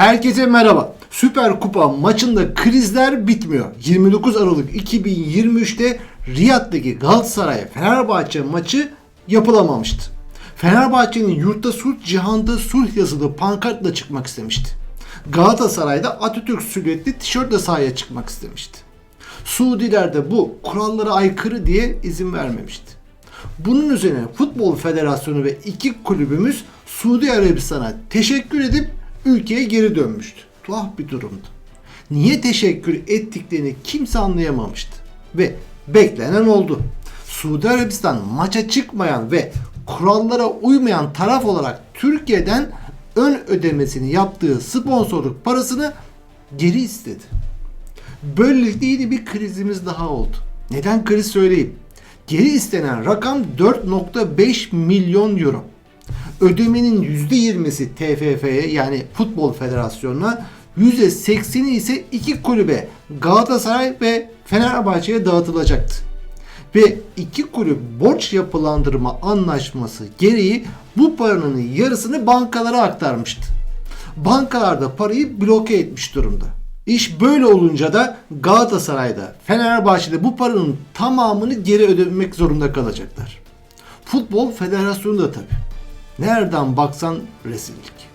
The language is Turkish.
Herkese merhaba. Süper Kupa maçında krizler bitmiyor. 29 Aralık 2023'te Riyad'daki Galatasaray Fenerbahçe maçı yapılamamıştı. Fenerbahçe'nin yurtta sulh cihanda sulh yazılı pankartla çıkmak istemişti. Galatasaray'da Atatürk silüetli tişörtle sahaya çıkmak istemişti. Suudiler de bu kurallara aykırı diye izin vermemişti. Bunun üzerine Futbol Federasyonu ve iki kulübümüz Suudi Arabistan'a teşekkür edip ülkeye geri dönmüştü. Tuhaf bir durumdu. Niye teşekkür ettiklerini kimse anlayamamıştı. Ve beklenen oldu. Suudi Arabistan maça çıkmayan ve kurallara uymayan taraf olarak Türkiye'den ön ödemesini yaptığı sponsorluk parasını geri istedi. Böylelikle yeni bir krizimiz daha oldu. Neden kriz söyleyeyim. Geri istenen rakam 4.5 milyon euro. Ödemenin %20'si TFF'ye yani Futbol Federasyonu'na %80'i ise iki kulübe Galatasaray ve Fenerbahçe'ye dağıtılacaktı. Ve iki kulüp borç yapılandırma anlaşması gereği bu paranın yarısını bankalara aktarmıştı. Bankalar da parayı bloke etmiş durumda. İş böyle olunca da Galatasaray'da, Fenerbahçe'de bu paranın tamamını geri ödemek zorunda kalacaklar. Futbol Federasyonu da tabii. Nereden baksan rezillik.